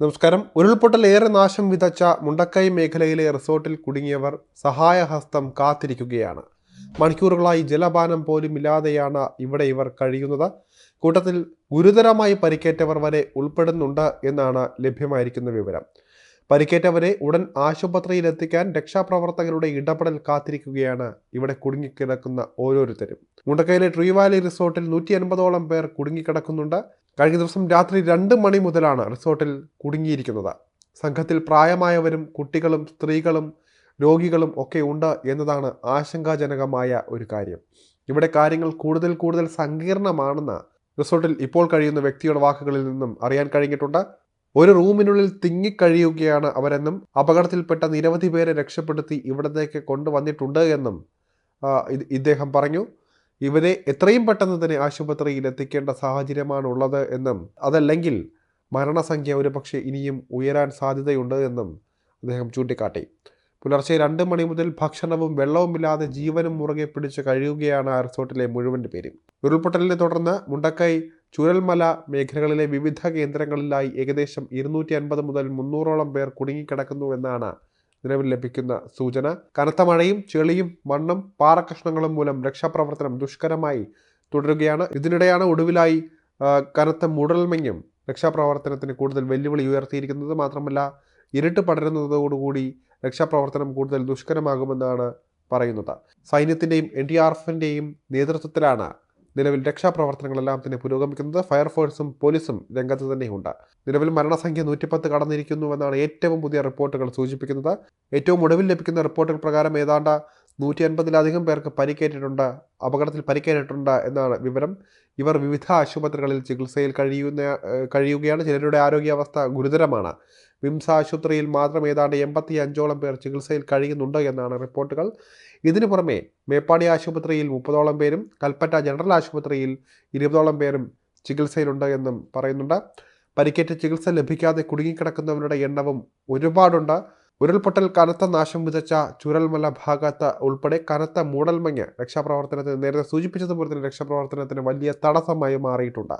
നമസ്കാരം. ഉരുൾപൊട്ടൽ ഏറെ നാശം വിതച്ച മുണ്ടക്കൈ മേഖലയിലെ റിസോർട്ടിൽ കുടുങ്ങിയവർ സഹായഹസ്തം കാത്തിരിക്കുകയാണ്. മണിക്കൂറുകളായി ജലപാനം പോലും ഇല്ലാതെയാണ് ഇവിടെ ഇവർ കഴിയുന്നത്. കൂട്ടത്തിൽ ഗുരുതരമായി പരിക്കേറ്റവർ വരെ ഉൾപ്പെടുന്നുണ്ട് എന്നാണ് ലഭ്യമായിരിക്കുന്ന വിവരം. പരിക്കേറ്റവരെ ഉടൻ ആശുപത്രിയിൽ എത്തിക്കാൻ രക്ഷാപ്രവർത്തകരുടെ ഇടപെടൽ കാത്തിരിക്കുകയാണ് ഇവിടെ കുടുങ്ങിക്കിടക്കുന്ന ഓരോരുത്തരും. മുണ്ടക്കയിലെ ട്രീവാലി റിസോർട്ടിൽ നൂറ്റി അൻപതോളം പേർ കുടുങ്ങിക്കിടക്കുന്നുണ്ട്. കഴിഞ്ഞ ദിവസം രാത്രി രണ്ട് മണി മുതലാണ് റിസോർട്ടിൽ കുടുങ്ങിയിരിക്കുന്നത്. സംഘത്തിൽ പ്രായമായവരും കുട്ടികളും സ്ത്രീകളും രോഗികളും ഒക്കെ ഉണ്ട് എന്നതാണ് ആശങ്കാജനകമായ ഒരു കാര്യം. ഇവിടെ കാര്യങ്ങൾ കൂടുതൽ കൂടുതൽ സങ്കീർണമാണെന്ന് റിസോർട്ടിൽ ഇപ്പോൾ കഴിയുന്ന വ്യക്തിയുടെ വാക്കുകളിൽ നിന്നും അറിയാൻ കഴിഞ്ഞിട്ടുണ്ട്. ഒരു റൂമിനുള്ളിൽ തിങ്ങിക്കഴിയുകയാണ് അവരെന്നും അപകടത്തിൽപ്പെട്ട നിരവധി പേരെ രക്ഷപ്പെടുത്തി ഇവിടത്തേക്ക് കൊണ്ടുവന്നിട്ടുണ്ട് എന്നും ഇദ്ദേഹം പറഞ്ഞു. ഇവരെ എത്രയും പെട്ടെന്ന് തന്നെ ആശുപത്രിയിൽ എത്തിക്കേണ്ട സാഹചര്യമാണ് ഉള്ളത് എന്നും അതല്ലെങ്കിൽ മരണസംഖ്യ ഒരുപക്ഷെ ഇനിയും ഉയരാൻ സാധ്യതയുണ്ട് എന്നും അദ്ദേഹം ചൂണ്ടിക്കാട്ടി. പുലർച്ചെ രണ്ട് മണി മുതൽ ഭക്ഷണവും വെള്ളവുമില്ലാതെ ജീവനും മുറുകെ പിടിച്ച് കഴിയുകയാണ് ആ റിസോർട്ടിലെ മുഴുവൻ പേരും. ഉരുൾപൊട്ടലിനെ തുടർന്ന് മുണ്ടക്കൈ ചുരൽമല മേഖലകളിലെ വിവിധ കേന്ദ്രങ്ങളിലായി ഏകദേശം ഇരുന്നൂറ്റി അൻപത് മുതൽ മുന്നൂറോളം പേർ കുടുങ്ങിക്കിടക്കുന്നുവെന്നാണ് നിലവിൽ ലഭിക്കുന്ന സൂചന. കനത്ത മഴയും ചെളിയും മണ്ണും പാറക്കഷ്ണങ്ങളും മൂലം രക്ഷാപ്രവർത്തനം ദുഷ്കരമായി തുടരുകയാണ്. ഇതിനിടെയാണ് ഒടുവിലായി കനത്ത മൂടൽമഞ്ഞും രക്ഷാപ്രവർത്തനത്തിന് കൂടുതൽ വെല്ലുവിളി ഉയർത്തിയിരിക്കുന്നത്. മാത്രമല്ല ഇരുട്ട് പടരുന്നതോടുകൂടി രക്ഷാപ്രവർത്തനം കൂടുതൽ ദുഷ്കരമാകുമെന്നാണ് പറയുന്നത്. സൈന്യത്തിന്റെയും എൻ ഡി ആർ എഫിന്റെയും നേതൃത്വത്തിലാണ് നിലവിൽ രക്ഷാപ്രവർത്തനങ്ങളെല്ലാം തന്നെ പുരോഗമിക്കുന്നത് ഫയർഫോഴ്സും പോലീസും രംഗത്ത് തന്നെയുണ്ട്. നിലവിൽ മരണസംഖ്യ നൂറ്റിപ്പത്ത് കടന്നിരിക്കുന്നുവെന്നാണ് ഏറ്റവും പുതിയ റിപ്പോർട്ടുകൾ സൂചിപ്പിക്കുന്നത്. ഏറ്റവും ഒടുവിൽ ലഭിക്കുന്ന റിപ്പോർട്ടുകൾ പ്രകാരം ഏതാണ്ട് നൂറ്റി അൻപതിലധികം പേർക്ക് പരിക്കേറ്റിട്ടുണ്ട് അപകടത്തിൽ പരിക്കേറ്റിട്ടുണ്ട് എന്നാണ് വിവരം. ഇവർ വിവിധ ആശുപത്രികളിൽ ചികിത്സയിൽ കഴിയുന്ന കഴിയുകയാണ്. ചിലരുടെ ആരോഗ്യാവസ്ഥ ഗുരുതരമാണ്. വിംസ ആശുപത്രിയിൽ മാത്രം ഏതാണ്ട് എൺപത്തി അഞ്ചോളം പേർ ചികിത്സയിൽ കഴിയുന്നുണ്ട് എന്നാണ് റിപ്പോർട്ടുകൾ. ഇതിനു പുറമെ മേപ്പാടി ആശുപത്രിയിൽ മുപ്പതോളം പേരും കൽപ്പറ്റ ജനറൽ ആശുപത്രിയിൽ ഇരുപതോളം പേരും ചികിത്സയിലുണ്ട് എന്നും പറയുന്നുണ്ട്. പരിക്കേറ്റ് ചികിത്സ ലഭിക്കാതെ കുടുങ്ങിക്കിടക്കുന്നവരുടെ എണ്ണവും ഒരുപാടുണ്ട്. ഉരുൾപൊട്ടൽ കനത്ത നാശം വിതച്ച ചുരൽമല ഭാഗത്ത് ഉൾപ്പെടെ കനത്ത മൂടൽമഞ്ഞ് രക്ഷാപ്രവർത്തനത്തിന് നേരത്തെ സൂചിപ്പിച്ചതുപോലെ തന്നെ രക്ഷാപ്രവർത്തനത്തിന് വലിയ തടസ്സമായി മാറിയിട്ടുണ്ട്.